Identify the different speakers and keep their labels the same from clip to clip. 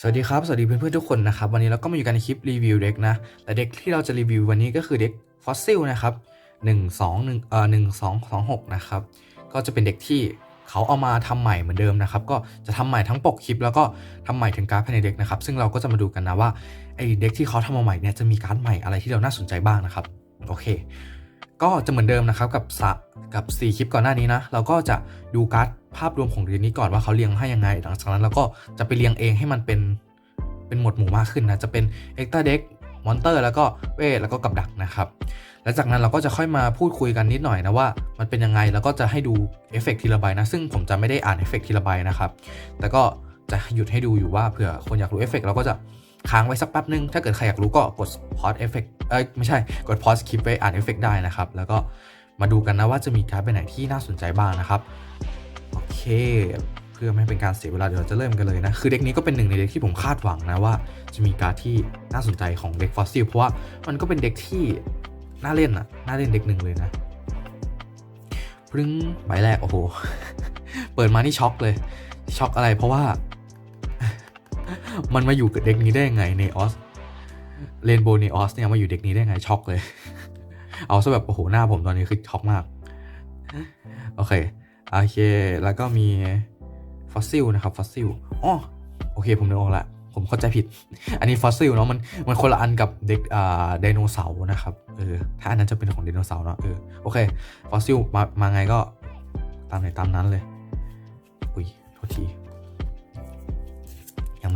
Speaker 1: สวัสดีครับ สวัสดีเพื่อนๆทุกคนนะครับวันนี้เราก็มาอยู่กันในคลิปรีวิวเด็กนะแต่เด็กที่เราจะรีวิววันนี้ก็คือเด็กฟอสซิลนะครับ1 2 1เอ่อ1 2 2 6นะครับก็จะเป็นเด็กที่เขาเอามาทำใหม่เหมือนเดิมนะครับก็จะทำใหม่ทั้งปกคลิป แล้วก็ทำใหม่ถึงการ์ดภายในเด็กนะครับซึ่งเราก็จะมาดูกันนะว่าไอ้เด็กที่เขาทำมาใหม่เนี่ยจะมีการ์ดใหม่อะไรที่เราน่าสนใจบ้างนะครับโอเค ก็จะเหมือนเดิมนะครับกับสะกับ 4 คลิปก่อนหน้านี้นะ เราก็จะดูการ์ดภาพรวมของเดือนนี้ก่อนว่าเขาเรียงให้ยังไง หลังจากนั้นเราก็จะไปเรียงเองให้มันเป็นเป็นหมวดหมู่มากขึ้นนะ จะเป็นเอ็กตาเด็กมอนเตอร์แล้วก็เวทแล้วก็กับดักนะครับ แล้วจากนั้นเราก็จะค่อยมาพูดคุยกันนิดหน่อยนะว่ามันเป็นยังไง แล้วก็จะให้ดูเอฟเฟกต์ทีละใบนะ ซึ่งผมจะไม่ได้อ่านเอฟเฟกต์ทีละใบนะครับ แต่ก็จะหยุดให้ดูอยู่ว่าเผื่อคนอยากรู้เอฟเฟกต์เราก็จะ ค้างไว้สักแป๊บนึง ถ้าเกิดใครอยากรู้ก็กดพอ s เอฟเฟกต์เอ้ยไม่ใช่กดพอ s คลิปไปอ่านเอฟเฟกต์ได้นะครับ แล้วก็มาดูกันนะว่าจะมีการ์ดไปไหนที่น่าสนใจบ้างนะครับ โอเค เพื่อไม่ให้เป็นการเสียเวลาเดี๋ยวเราจะเริ่มกันเลยนะ คือเด็กนี้ก็เป็นหนึ่งในเด็กที่ผมคาดหวังนะว่า จะมีการ์ดที่น่าสนใจของเด็กฟอสซิลเพราะว่ามันก็เป็นเด็กที่น่าเล่นอะน่าเล่นเด็กหนึ่งเลยนะพรึ้งใบแรกโอ้โห เปิดมานี่ช็อกเลย ช็อกอะไรเพราะว่า มันมาอยู่กับเด็กนี้ได้ยังไงเนออสเรนโบว์เนออสเนี่ยมาอยู่เด็กนี้ได้ไงช็อกเลย เอาซะแบบโอ้โหหน้าผมตอนนี้คือช็อกมาก โอเคโอเคแล้วก็มีฟอสซิลนะครับฟอสซิลอ๋อโอเคผมนึกออกละผมเข้าใจผิด อันนี้ฟอสซิลเนาะมันมันคนละอันกับเด็กอ่าไดโนเสาร์นะครับเออถ้าอันนั้นจะเป็นของไดโนเสาร์เนาะเออโอเคฟอสซิลมามาไงก็ตามไหนตามนั้นเลยอุ้ย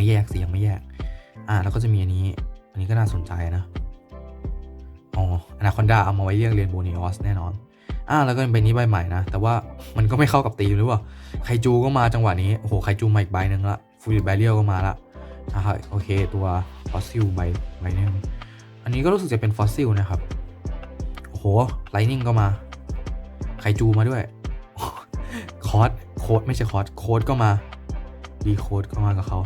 Speaker 1: ไม่แยกสิยังไม่แยก อ่า แล้วก็จะมีอันนี้ อันนี้ก็น่าสนใจนะอ๋ออนาคอนดาเอามาไว้เรียกเรียนโบนิออสแน่นอน อ่า แล้วก็เป็นนี้ใบใหม่นะ แต่ว่ามันก็ไม่เข้ากับตีมหรือเปล่า ไคจูก็มาจังหวะนี้ โอ้โห ไคจูมาอีกใบหนึ่งละฟูริแบเรียลก็มาละนะครับโอเค ตัวฟอสซิลใบใบหนึงอันนี้ก็รู้สึกจะเป็นฟอสซิลนะครับ โอ้โห ไลนิ่งก็มา ไคจูมาด้วย คอร์สโค้ดไม่ใช่คอร์สโค้ดก็มา ดีโค้ดก็มากับเขา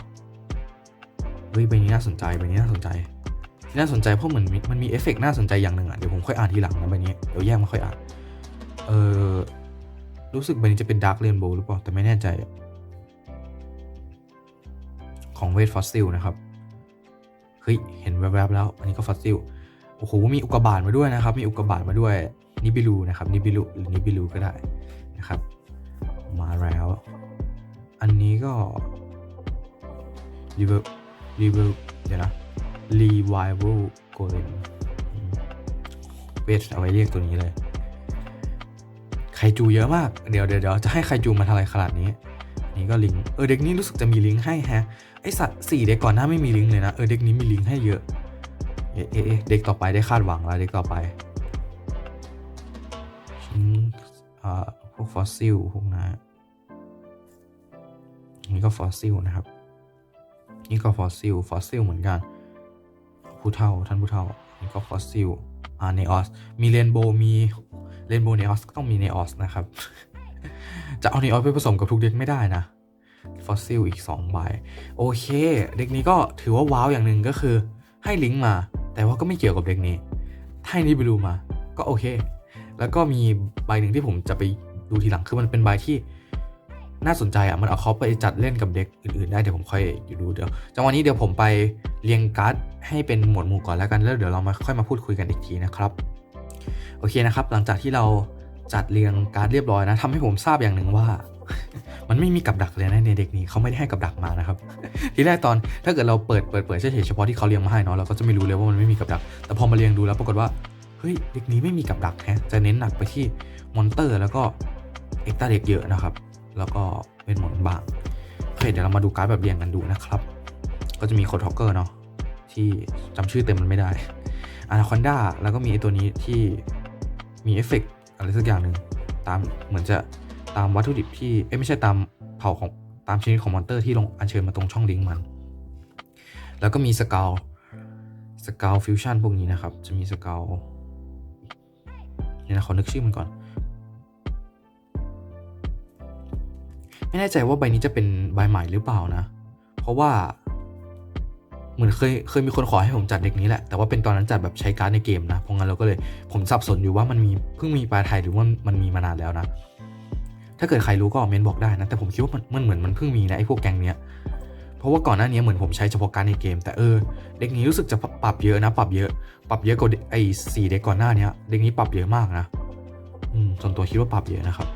Speaker 1: ฮ้ยใบนี้น่าสนใจใบนี้น่าสนใจ ที่น่าสนใจเพราะเหมือนมันมีเอฟเฟกต์น่าสนใจอย่างหนึ่งอะเดี๋ยวผมค่อยอ่านทีหลังนะใบนี้เดี๋ยวแยกมาค่อยอ่านเออรู้สึกใบนี้จะเป็นดาร์ r เรนโบว์หรือเปล่าแต่ไม่แน่ใจของเวทฟอสซิลนะครับ เฮ้ย เห็นแวบๆแล้ว อันนี้ก็ฟอสซิล โอ้โห มีอุกกาบาตมาด้วยนะครับ มีอุกกาบาตมาด้วย นิบิลูนะครับ นิบิลูหรือนิบิลูก็ได้นะครับ มาแล้ว อันนี้ก็รีเวลรี เวิลเดี๋ยวนะรีวเวโกเลมเวทเอาไว้เรียกตัวนี้เลย ไคจูเยอะมาก เดี๋ยวเดี๋ยวเดี๋ยวจะให้ไคจูมาทลายขนาดนี้ นี่ก็ลิงเออเด็กนี้รู้สึกจะมีลิงให้ฮะ ไอสัตว์สี่เด็กก่อนหน้าไม่มีลิงเลยนะ เออเด็กนี้มีลิงให้เยอะ เอะเอเอะเด็กต่อไปได้คาดหวังแล้วเด็กต่อไปชิ้นอ่าพวกฟอสซิลพวกนั้นนี่ก็ฟอสซิลนะครับ นี่ก็ฟอสซิล ฟอสซิลเหมือนกัน ผู้เฒ่า ท่านผู้เฒ่า นี่ก็ฟอสซิล อ่าเนออส มีเรนโบว์มีเรนโบว์เนออสก็ต้องมีเนออสนะครับ จะเอาเนออสไปผสมกับทุกเด็กไม่ได้นะ ฟอสซิลอีก2ใบ โอเค เด็กนี้ก็ถือว่าว้าวอย่างหนึ่งก็คือ ให้ลิงก์มา แต่ว่าก็ไม่เกี่ยวกับเด็กนี้ ให้นิบิลูมา ก็โอเค แล้วก็มีใบหนึ่งที่ผมจะไปดูทีหลัง คือมันเป็นใบที่ น่าสนใจอะมันเอาเขาไปจัดเล่นกับเด็กอื่นๆได้เดี๋ยวผมค่อยอยู่ดูเดี๋ยวจังหวะนี้เดี๋ยวผมไปเรียงการ์ดให้เป็นหมวดหมู่ก่อนแล้วกันแล้วเดี๋ยวเรามาค่อยมาพูดคุยกันอีกทีนะครับโอเคนะครับ หลังจากที่เราจัดเรียงการ์ดเรียบร้อยนะทำให้ผมทราบอย่างหนึ่งว่า มันไม่มีกับดักเลยนะในเด็กนี้เขาไม่ได้ให้กับดักมานะครับ ทีแรกตอนถ้าเกิดเราเปิดเปิดเปิดเฉยๆเฉพาะที่เขาเรียงมาให้เนาะเราก็จะไม่รู้เลยว่ามันไม่มีกับดัก แต่พอมาเรียงดูแล้วปรากฏว่าเฮ้ยเด็กนี้ไม่มีกับดักแฮะจะเน้นหนักไปที่มอนเตอร์แล้วก็เอ็กตาเด็กเยอะนะครับ แล้วก็เป็นหมอนบางโอเคเดี๋ยวเรามาดูการ์ดแบบเรียงกันดูนะครับ ก็จะมีโคดท็อกเกอร์เนาะที่จำชื่อเต็มมันไม่ได้อนาคอนด้าแล้วก็มีไอตัวนี้ที่มีเอฟเฟกต์อะไรสักอย่างหนึ่งตามเหมือนจะตามวัตถุดิบที่เอ้ไม่ใช่ตามเผ่าของตามชนิดของมอนเตอร์ที่ลงอัญเชิญมาตรงช่องลิงก์มัน แล้วก็มีสกาลสกาลฟิวชั่นพวกนี้นะครับ จะมีสกาลเนี่ยนะขอนึกชื่อมันก่อน ไม่แน่ใจว่าใบนี้จะเป็นใบใหม่หรือเปล่านะ เพราะว่า เหมือนเคยเคยมีคนขอให้ผมจัดเด็กนี้แหละ แต่ว่าเป็นตอนนั้นจัดแบบใช้การ์ดในเกมนะ เพราะงั้นเราก็เลยผมสับสนอยู่ว่ามันมีเพิ่งมีปลาไทยหรือว่ามันมีมานานแล้วนะ ถ้าเกิดใครรู้ก็เมนบอกได้นะ แต่ผมคิดว่ามันเหมือนมันเพิ่งมีนะไอ้พวกแกงเนี้ย เพราะว่าก่อนหน้านี้เหมือนผมใช้เฉพาะการดในเกม แต่เออเด็กนี้รู้สึกจะปรับเยอะนะ ปรับเยอะ ปรับเยอะกว่าไอ้สี่เด็กก่อนหน้านี้เด็กนี้ปรับเยอะมากนะ อืมส่วนตัวคิดว่าปรับเยอะนะครับ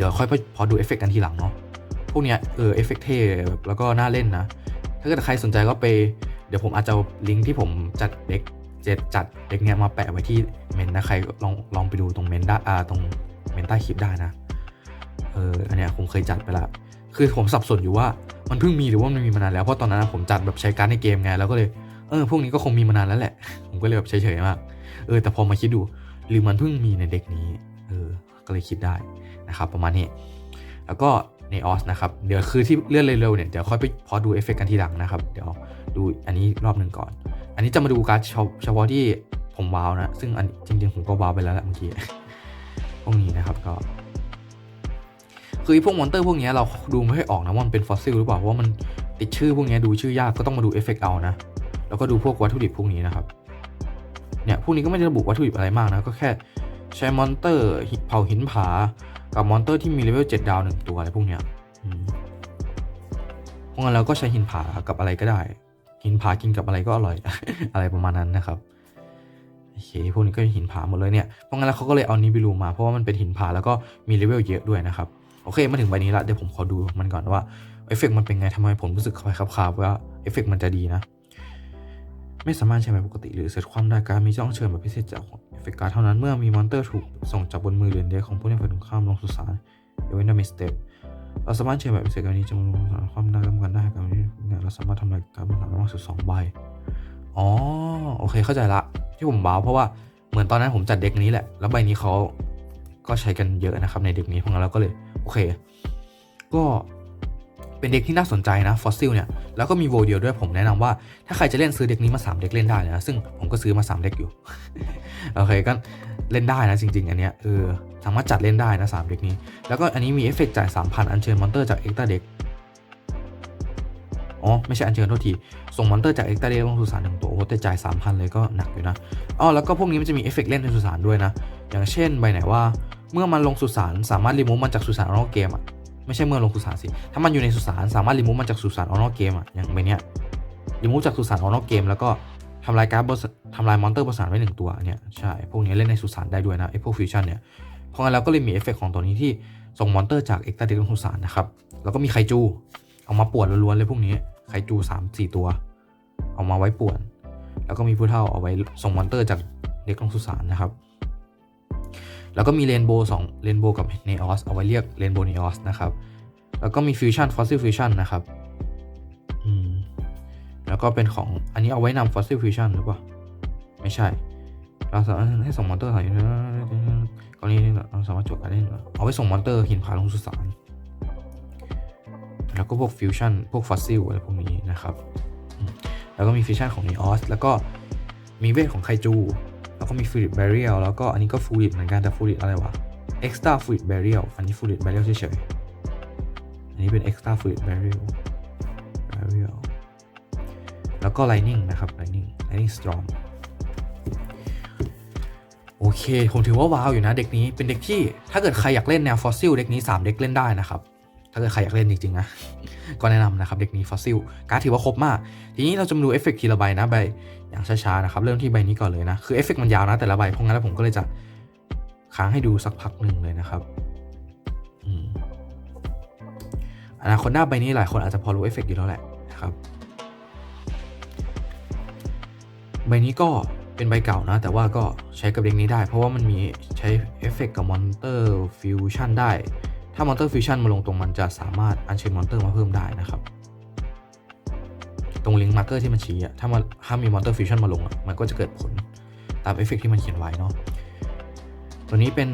Speaker 1: ดี๋ยวค่อยพอดูเอฟเฟกต์กันทีหลังเนาะพวกเนี้ยเออเอฟเฟกต์เท่แล้วก็น่าเล่นนะ ถ้าเกิดใครสนใจก็ไป เดี๋ยวผมอาจจะลิงก์ที่ผมจัดเด็กเจ็ดจัดเด็กเนี้ยมาแปะไว้ที่เมนนะใครลองลองไปดูตรงเมนได้อ่าตรงเมนใต้คลิปได้นะเอออันเนี้ยผมเคยจัดไปละคือผมสับสนอยู่ว่ามันเพิ่งมีหรือว่ามันมีมานานแล้วเพราะตอนนั้นผมจัดแบบใช้การในเกมไงแล้วก็เลยเออพวกนี้ก็คงมีมานานแล้วแหละ ผมก็เลยแบบเฉยๆมากเออแต่พอมาคิดดูหรือมันเพิ่งมีในเด็กนี้ เออ ก็เลยคิดได้นะครับประมาณนี้ แล้วก็ในออสนะครับ เดี๋ยวคือที่เลื่อนเร็วๆเนี่ย เดี๋ยวค่อยไปพอดูเอฟเฟกต์กันทีหลังนะครับ เดี๋ยวดูอันนี้รอบหนึ่งก่อน อันนี้จะมาดูการเฉพาะที่ผมว้าวนะ ซึ่งอันจริงๆ ผมก็ว้าวไปแล้วแหละเมื่อกี้พวกนี้นะครับก็คือไอ้พวกมอนเตอร์พวกนี้เราดูไม่ค่อยออกนะว่ามันเป็นฟอสซิลหรือเปล่าเพราะว่ามันติดชื่อพวกนี้ดูชื่อยากก็ต้องมาดูเอฟเฟกต์เอานะแล้วก็ดูพวกวัตถุดิบพวกนี้นะครับเนี่ยพวกนี้ก็ไม่ได้ระบุวัตถุดิบอะไรมากนะก็แค่ ใช้มอนเตอร์เผาหินผา กับมอนเตอร์ที่มีเลเวล7ดาวหนึ่งตัวอะไรพวกเนี้ยอืมพวกนั้นเราก็ใช้หินผากับอะไรก็ได้ หินผากินกับอะไรก็อร่อย อะไรประมาณนั้นนะครับโอเคพวกนี้ก็หินผาหมดเลยเนี่ยเพราะงั้นแล้วเขาก็เลยเอานิบิลูมาเพราะว่ามันเป็นหินผาแล้วก็มีเลเวลเยอะด้วยนะครับโอเคมาถึงใบนี้ละเดี๋ยวผมขอดูมันก่อนว่าเอฟเฟกมันเป็นไงทำไมผมรู้สึกคล้ายๆว่าเอฟเฟกมันจะดีนะ ไม่สามารถใช้แบบปกติหรือเซตความได้การมีจ้องเชิญแบบพิเศษจากเอฟเฟกการเท่านั้นเมื่อมีมอนเตอร์ถูกส่งจากบนมือหรือเดียของผู้เล่นฝ่ายตรงข้ามลงสุสานเดวินดามิสเตปเราสามารถเชิญแบบพิเศษการนี้จะลงสุสานความได้กำกันได้การนี้เราสามารถทำลายการบนสานมากสุดสองใบอ๋อโอเคเข้าใจละที่ผมว้าเพราะว่าเหมือนตอนนั้นผมจัดเด็กนี้แหละ แล้วใบนี้เขาก็ใช้กันเยอะนะครับในเด็กนี้เพราะงั้นเราก็เลยโอเค ก็ เป็นเด็กที่น่าสนใจนะฟอสซิลเนี่ยแล้วก็มีโวเดียวด้วยผมแนะนำว่า ถ้าใครจะเล่นซื้อเด็กนี้มา3เด็กเล่นได้เลยนะซึ่งผมก็ซื้อมา3เด็กอยู่โอเคก็เล่นได้นะจริง ๆ อันเนี้ยเออสามารถจัดเล่นได้นะสามเด็กนี้ แล้วก็อันนี้มีเอฟเฟกต์จ่าย3,000 อัญเชิญมอนเตอร์จากเอ็กตาเด็กอ๋อไม่ใช่อัญเชิญโทษที ส่งมอนเตอร์จากเอ็กตาเด็กลงสุสานหนึ่งตัวโอ้แต่จ่าย 3,000 เลยก็หนักอยู่นะอ๋อแล้วก็พวกนี้มันจะมีเอฟเฟกต์เล่นในสุสานด้วยนะ อย่างเช่นใบไหนว่า เมื่อมันลงสุสานสามารถรีมูฟมันจากสุสานนอกเกมอะ ไม่ใช่เมื่อลงสุสานสิ ถ้ามันอยู่ในสุสานสามารถรีมูฟมันจากสุสานออนอกเกมอะ อย่างใบเนี้ยรีมูฟจากสุสานออนอกเกมแล้วก็ทำลายการ์ดบนทำลายมอนเตอร์บนสุสานไว้หนึ่งตัวเนี่ยใช่ พวกนี้เล่นในสุสานได้ด้วยนะไอพวกฟิวชั่นเนี่ย เพราะงั้นแล้วก็เลยมีเอฟเฟกต์ของตัวนี้ที่ส่งมอนเตอร์จากเอ็กซ์ตาเดลงสุสานนะครับ แล้วก็มีไคจู เอามาป่วนล้วนๆเลยพวกนี้ไคจูสามสี่ตัว เอามาไว้ป่วน แล้วก็มีผู้เท่าเอาไว้ส่งมอนเตอร์จากเด็กลงสุสานนะครับ แล้วก็มีเรนโบว์สองเรนโบว์กับเนออสเอาไว้เรียกเรนโบว์เนออสนะครับ แล้วก็มีฟิวชั่นฟอสซิลฟิวชั่นนะครับอืมแล้วก็เป็นของอันนี้เอาไว้นำฟอสซิลฟิวชั่นหรือเปล่า ไม่ใช่ เราสามารถให้ส่งมอนเตอร์หายกรณีนี้เราสามารถจดการเล่นเอาไว้ส่งมอนเตอร์หินผาลงสุสานแล้วก็พวกฟิวชั่นพวกฟอสซิลอะไรพวกนี้นะครับ แล้วก็มีฟิวชั่นของเนออสแล้วก็มีเวทของไคจู ก็มีฟูริตแบเรียลแล้วก็อันนี้ก็ฟูริตเหมือนกันแต่ฟูริตอะไรวะ extra fluid barrier อันนี้ fluid barrier เฉยๆอันนี้เป็น extra fluid barrier barrier แล้วก็ lightning นะครับ lightning lightning storm โอเค ผมถือว่าว้าวอยู่นะเด็กนี้เป็นเด็กที่ถ้าเกิดใครอยากเล่นแนวฟอสซิลเด็กนี้ 3 เด็กเล่นได้นะครับ ถ้าเกิดใครอยากเล่นจริงๆนะ ก็แนะนำนะครับ เด็กนี้ฟอสซิล การดถือว่าครบมาก ทีนี้เราจะมาดูเอฟเฟกต์ทีละใบนะใบอย่างช้าๆนะครับ เริ่มที่ใบนี้ก่อนเลยนะ คือเอฟเฟกต์มันยาวนะแต่ละใบ เพราะงั้นแล้วผมก็เลยจะค้างให้ดูสักพักหนึ่งเลยนะครับอนาคตหน้าใบนี้หลายคนอาจจะพอรู้เอฟเฟกต์อยู่แล้วแหละนะครับ ใบนี้ก็เป็นใบเก่านะ แต่ว่าก็ใช้กับเด็กนี้ได้ เพราะว่ามันมีใช้เอฟเฟกต์กับมอนเตอร์ฟิวชั่นได้ ถ้ามอนเตอร์ฟิวชั่นมาลงตรงมันจะสามารถอัญเชิญมอนเตอร์มาเพิ่มได้นะครับ ตรงลิงก์มาร์เกอร์ที่มันชี้อะถ้ามันถ้ามีมอนเตอร์ฟิวชั่นมาลงอะมันก็จะเกิดผลตามเอฟเฟกต์ที่มันเขียนไว้เนาะตัวนี้เป็น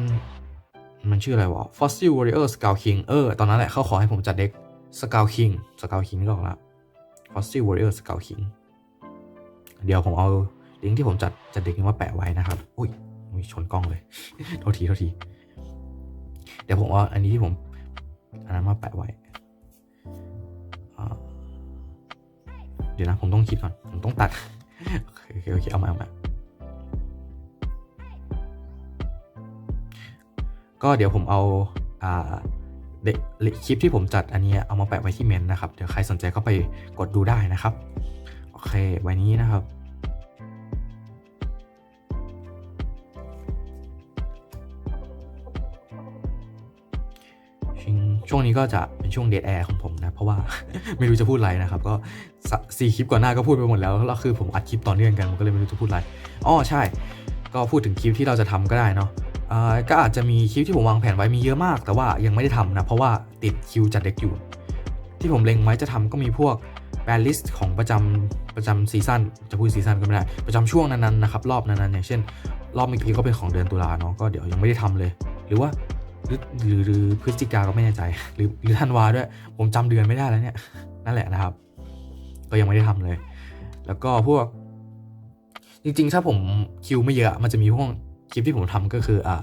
Speaker 1: มันชื่ออะไรวะ Fossil Warrior Scout King เออ ตอนนั้นแหละเขาขอให้ผมจัดเด็ก Scout King Scout King นี่ก็ออกละ Fossil Warrior Scout King เดี๋ยวผมเอาลิงก์ที่ผมจัดจัดเด็กนี้มาแปะไว้นะครับ อุ้ยอุ๊ยชนกล้องเลย โทษที โทษที เดี๋ยวผมเอาอันนี้ที่ผมอันนั้นมาแปะไว้เดี๋ยวนะ ผมต้องคิดก่อน ผมต้องตัด โอเคโอเคเอามาเอามาก็เดี๋ยวผมเอาอ่าเด็กคลิปที่ผมจัดอันนี้เอามาแปะไว้ที่เมนนะครับ เดี๋ยวใครสนใจก็ไปกดดูได้นะครับ โอเคใบนี้นะครับ วงช่วงนี้ก็จะเป็นช่วงเดทแอร์ของผมนะ เพราะว่า ไม่รู้จะพูดอะไรนะครับ ก็สี่คลิปก่อนหน้าก็พูดไปหมดแล้วแล้วคือผมอัดคลิปต่อเนื่องกันก็เลยไม่รู้จะพูดอะไรอ๋อใช่ ก็พูดถึงคลิปที่เราจะทำก็ได้เนาะก็อาจจะมีคลิปที่ผมวางแผนไว้มีเยอะมาก แต่ว่ายังไม่ได้ทำนะ เพราะว่าติดคิวจัดเด็กอยู่ ที่ผมเล็งไว้จะทำก็มีพวกแบนลิสต์ของประจำประจำซีซั่นจะพูดซีซั่นก็ไม่ได้ ประจำช่วงนั้นๆนะครับรอบนั้นๆอย่างเช่น รอบเมื่อกี้ก็เป็นของเดือนตุลาเนาะก็เดี๋ยวยังไม่ได้ทำเลย หรือว่า หรือหรือหรือพฤศจิกาก็ไม่แน่ใจ หรือหรือธันวาด้วย ผมจำเดือนไม่ได้แล้วเนี่ย นั่นแหละนะครับ ก็ยังไม่ได้ทำเลย แล้วก็พวก จริง ๆ ถ้าผมคิวไม่เยอะ มันจะมีพวกคลิปที่ผมทำก็คืออ่า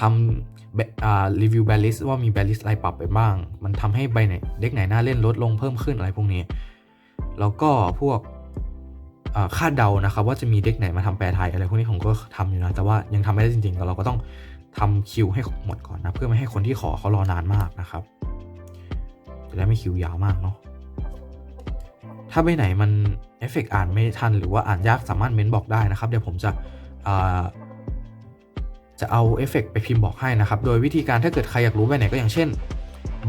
Speaker 1: ทำแบอ่ารีวิวแบลลิสว่ามีแบลลิสอะไรปรับไปบ้าง มันทำให้ใบไหนเด็กไหนน่าเล่นลดลงเพิ่มขึ้นอะไรพวกนี้ แล้วก็พวกอ่าคาดเดานะครับว่าจะมีเด็กไหนมาทำแปลไทยอะไรพวกนี้ผมก็ทำอยู่นะ แต่ว่ายังทำไม่ได้จริงๆเราก็ต้อง ทำคิวให้หมดก่อนนะ เพื่อไม่ให้คนที่ขอเขารอนานมากนะครับ จะได้ไม่คิวยาวมากเนาะถ้าใบไหนมันเอฟเฟกอ่านไม่ทันหรือว่าอ่านยากสามารถเม้นบอกได้นะครับ เดี๋ยวผมจะจะเอาเอฟเฟกไปพิมพ์บอกให้นะครับ โดยวิธีการถ้าเกิดใครอยากรู้ใบไหนก็อย่างเช่น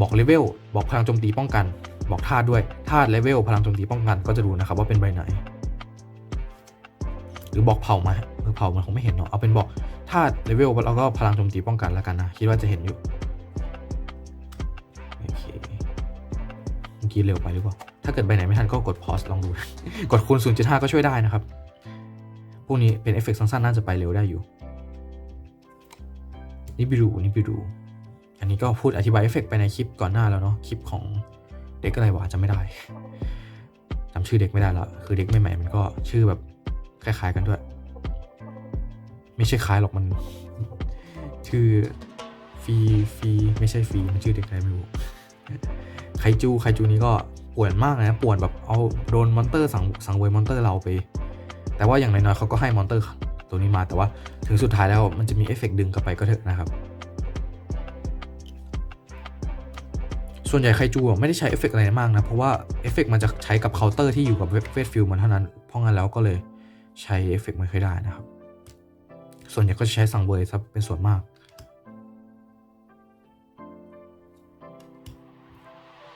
Speaker 1: บอกเลเวลบอกพลังโจมตีป้องกัน บอกธาตุด้วยธาตุเลเวลพลังโจมตีป้องกันก็จะรู้นะครับว่าเป็นใบไหน หรือบอกเผามาเออเผามันคงไม่เห็นเนาะเอาเป็นบอกธาตุเลเวลแล้วก็พลังโจมตีป้องกันแล้วกันนะ คิดว่าจะเห็นอยู่โอเคเมื่อกี้เร็วไปหรือเปล่า ถ้าเกิดใบไหนไม่ทันก็กดพอสลองดู กดคูณ0.5 ก็ช่วยได้นะครับ พวกนี้เป็นเอฟเฟกต์สั้นๆน่าจะไปเร็วได้อยู่นิบิรูนิบิรูอันนี้ก็พูดอธิบายเอฟเฟกต์ไปในคลิปก่อนหน้าแล้วเนาะคลิปของเด็กอะไรวะจำไม่ได้จำชื่อเด็กไม่ได้ละคือเด็กใหม่ๆมันก็ชื่อแบบ คล้ายๆกันด้วย ไม่ใช่คล้ายหรอกมัน ชื่อฟีฟีไม่ใช่ฟีมันชื่อเด็กอะไรไม่รู้ไคจูไคจูนี้ก็ป่วนมากนะป่วนแบบเอาโดนมอนเตอร์สังสังเวยมอนเตอร์เราไป แต่ว่าอย่างน้อยๆเขาก็ให้มอนเตอร์ตัวนี้มาแต่ว่าถึงสุดท้ายแล้วมันจะมีเอฟเฟกต์ดึงกลับไปก็เถอะนะครับ ส่วนใหญ่ไคจูไม่ได้ใช้เอฟเฟกต์อะไรมากนะ เพราะว่าเอฟเฟกต์มันจะใช้กับเคาน์เตอร์ที่อยู่กับเวทฟิลมันเท่านั้น เพราะงั้นแล้วก็เลย ใช้เอฟเฟกต์ไม่ค่อยได้นะครับ ส่วนใหญ่ก็จะใช้สังเวยซะเป็นส่วนมาก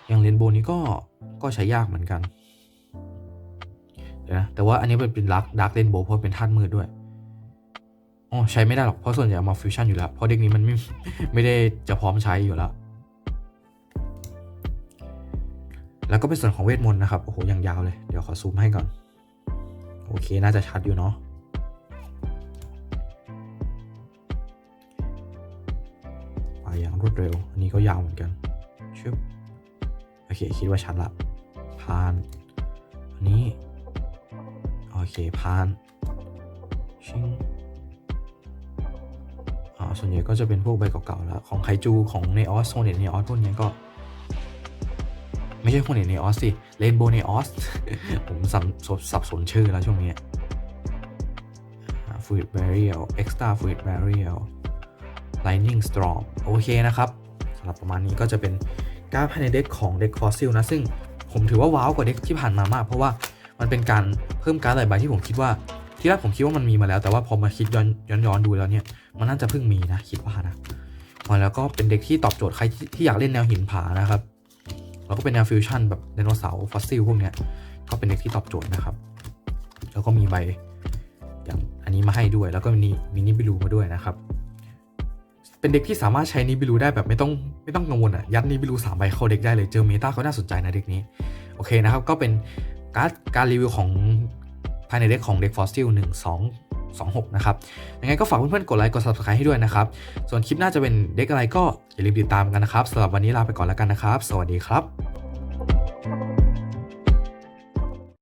Speaker 1: อย่างเรนโบว์นี้ก็ก็ใช้ยากเหมือนกันเดี๋ยวนะแต่ว่าอันนี้เป็นเป็นดักดักเรนโบว์เพราะเป็นธาตุมืดด้วยอ๋อใช้ไม่ได้หรอกเพราะส่วนใหญ่เอามาฟิวชั่นอยู่แล้ว เพราะเด็กนี้มันไม่ไม่ได้จะพร้อมใช้อยู่แล้วแล้วก็เป็นส่วนของเวทมนต์นะครับ โอ้โหอย่างยาวเลย เดี๋ยวขอซูมให้ก่อน อเค น่าจะชัดอยู่เนาะไปอย่างรวดเร็ว อันนี้ก็ยาวเหมือนกันชึบโอเค คิดว่าชัดละพาน อันนี้ โอเคพาน ชิงอ่าส่วนใหญ่ก็จะเป็นพวกใบเก่าๆแล้ว ของไคจูของเนออสโซเนตเนออสพวกนี้ก็ ไม่ใช่โซเนเนออสสิเรนโบเนออสผมสับสสับสนชื่อแล้วช่วงนี้ฟูดแบร r เ e ลเอ็กซ์ตร้าฟูดแบร r เ e ลไลนิ่งสตรอมโอเคนะครับสำหรับประมาณนี้ก็จะเป็นการ์ดภายในเด็กของเด็กฟอสซิลนะ ซึ่งผมถือว่าว้าวกว่าเด็กที่ผ่านมามาก เพราะว่ามันเป็นการเพิ่มการ์ดหลายใบที่ผมคิดว่า ที่แรกผมคิดว่ามันมีมาแล้ว แต่ว่าพอมาคิดย้อนย้อนยอนดูแล้วเนี่ย มันน่าจะเพิ่งมีนะ คิดว่านะมาแล้วก็เป็นเด็กที่ตอบโจทย์ใครที่อยากเล่นแนวหินผานะครับ แล้วก็เป็นแนวฟิวชั่นแบบไดโนเสาร์ฟอสซิลพวกเนี้ยก็เป็นเด็กที่ตอบโจทย์นะครับ แล้วก็มีใบอย่างอันนี้มาให้ด้วย แล้วก็มีมินิบิลูมาด้วยนะครับ เป็นเด็กที่สามารถใช้นิบิลูได้แบบไม่ต้องไม่ต้องกังวลอะยัดนิบิลูสามใบเข้าเด็กได้เลยเจอเมตาก็น่าสนใจนะเด็กนี้โอเคนะครับก็เป็นการการรีวิวของภายในเด็กของเด็กฟอสซิลหนึ่งสอง 26นะครับยังไงก็ฝากเพื่อนๆกดไลค์กด subscribe ให้ด้วยนะครับ ส่วนคลิปหน้าจะเป็นเด็กอะไรก็อย่าลืมติดตามกันนะครับสำหรับวันนี้ลาไปก่อนแล้วกันนะครับ สวัสดีครับ